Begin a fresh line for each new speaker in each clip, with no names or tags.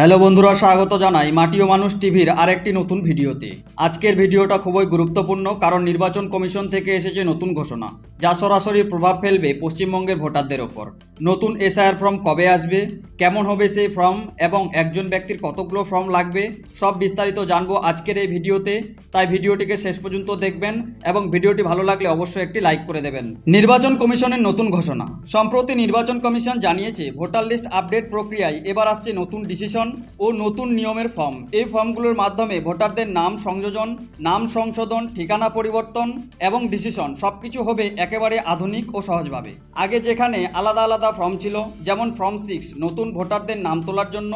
Hello বন্ধুরা, স্বাগত জানাই মাটিও মানুষ টিভির আরেকটি নতুন ভিডিওতে। আজকের ভিডিওটা খুবই গুরুত্বপূর্ণ, কারণ নির্বাচন কমিশন থেকে এসেছে নতুন ঘোষণা। যা সরাসরি প্রভাব ফেলবে পশ্চিমবঙ্গের ভোটারদের ওপর। নতুন এসআইআর ফর্ম কবে আসবে? কেমন হবে সেই ফর্ম? এবং একজন ব্যক্তির কতগুলো ফর্ম লাগবে? সব বিস্তারিত জানব আজকের এই ভিডিওতে। তাই ভিডিওটিকে শেষ পর্যন্ত দেখবেন এবং ভিডিওটি ভালো লাগলে অবশ্যই একটি লাইক করে দেবেন। নির্বাচন কমিশনের নতুন ঘোষণা। সম্প্রতি নির্বাচন কমিশন জানিয়েছে, ভোটার লিস্ট আপডেট প্রক্রিয়ায় এবার আসছে নতুন ডিসিশন ও নতুন নিয়মের ফর্ম। এই ফর্মগুলোর মাধ্যমে ভোটারদের নাম সংযোজন, নাম সংশোধন, ঠিকানা পরিবর্তন এবং ডিসিশন সবকিছু হবে একেবারে আধুনিক ও সহজভাবে। আগে যেখানে আলাদা আলাদা ফর্ম ছিল, যেমন ফর্ম সিক্স, নতুন ভোটারদের নাম তোলার জন্য,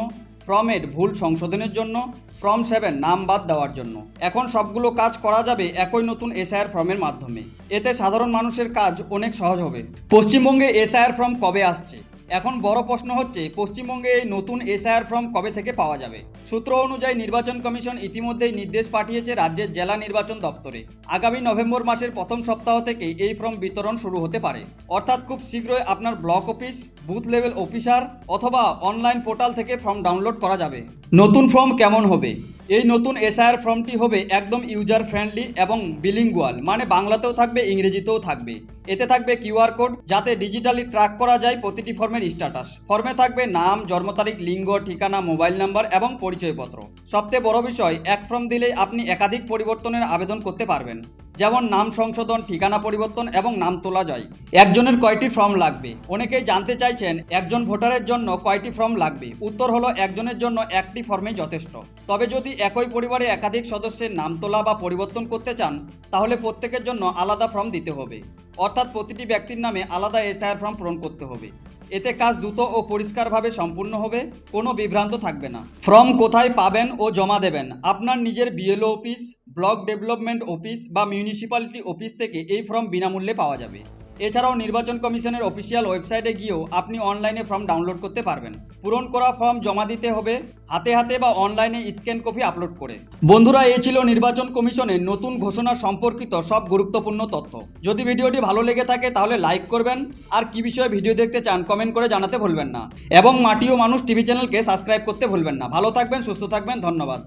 ফর্ম এইট, ভুল সংশোধনের জন্য, ফর্ম সেভেন, নাম বাদ দেওয়ার জন্য। এখন সবগুলো কাজ করা যাবে একই নতুন এসআইআর ফর্মের মাধ্যমে। এতে সাধারণ মানুষের কাজ অনেক সহজ হবে। পশ্চিমবঙ্গে এসআইআর ফর্ম কবে আসছে? এখন বড় প্রশ্ন হচ্ছে, পশ্চিমবঙ্গে এই নতুন এসআইআর ফর্ম কবে থেকে পাওয়া যাবে? সূত্র অনুযায়ী নির্বাচন কমিশন ইতিমধ্যেই নির্দেশ পাঠিয়েছে রাজ্যের জেলা নির্বাচন দপ্তরে। আগামী নভেম্বর মাসের প্রথম সপ্তাহ থেকে এই ফর্ম বিতরণ শুরু হতে পারে। অর্থাৎ খুব শীঘ্রই আপনার block office, booth level officer অথবা অনলাইন পোর্টাল থেকে ফর্ম ডাউনলোড করা যাবে। নতুন ফর্ম কেমন হবে? এই নতুন এসআইআর ফর্মটি হবে একদম ইউজার ফ্রেন্ডলি এবং বিলিঙ্গুয়াল মানে বাংলাতেও থাকবে, ইংরেজিতেও থাকবে। এতে থাকবে কিউআর কোড যাতে ডিজিটালি ট্র্যাক করা যায় প্রতিটি ফর্মের স্ট্যাটাস ফর্মে থাকবে নাম, জন্ম তারিখ, লিঙ্গ, ঠিকানা মোবাইল নাম্বার এবং পরিচয়পত্র। সবচেয়ে বড় বিষয়, এক ফর্ম দিলে আপনি একাধিক পরিবর্তনের আবেদন করতে পারবেন। যেমন নাম সংশোধন, ঠিকানা পরিবর্তন এবং নাম তোলা যায়। একজনের কয়টি ফর্ম লাগবে? অনেকেই জানতে চাইছেন একজন ভোটারের জন্য কয়টি ফর্ম লাগবে? উত্তর হলো, একজনের জন্য একটি ফর্মে যথেষ্ট। তবে যদি একই পরিবারে একাধিক সদস্যের নাম তোলা বা পরিবর্তন করতে চান, তাহলে প্রত্যেকের জন্য আলাদা ফর্ম দিতে হবে। অর্থাৎ প্রতিটি ব্যক্তির নামে আলাদা এসআইআর ফর্ম পূরণ করতে হবে। এতে কাজ দ্রুত ও পরিষ্কারভাবে সম্পূর্ণ হবে, কোনো বিভ্রান্ত থাকবে না। ফর্ম কোথায় পাবেন ও জমা দেবেন? আপনার নিজের BLO office block development office বা মিউনিসিপ্যালিটি অফিস থেকে এই ফর্ম বিনামূল্যে পাওয়া যাবে। এছাড়াও নির্বাচন কমিশনের অফিসিয়াল ওয়েবসাইটে গিয়েও আপনি অনলাইনে ফর্ম ডাউনলোড করতে পারবেন। পূরণ করা ফর্ম জমা দিতে হবে, হাতে হাতে বা অনলাইনে স্ক্যান কপি আপলোড করে। বন্ধুরা এই ছিল নির্বাচন কমিশনের নতুন ঘোষণা সম্পর্কিত সব গুরুত্বপূর্ণ তথ্য। যদি ভিডিওটি ভালো লেগে থাকে, তাহলে লাইক করবেন। আর কি বিষয়ে ভিডিও দেখতে চান, কমেন্ট করে জানাতে ভুলবেন না। এবং মাটি ও মানুষ টিভি চ্যানেলকে সাবস্ক্রাইব করতে ভুলবেন না। ভালো থাকবেন, সুস্থ থাকবেন, ধন্যবাদ।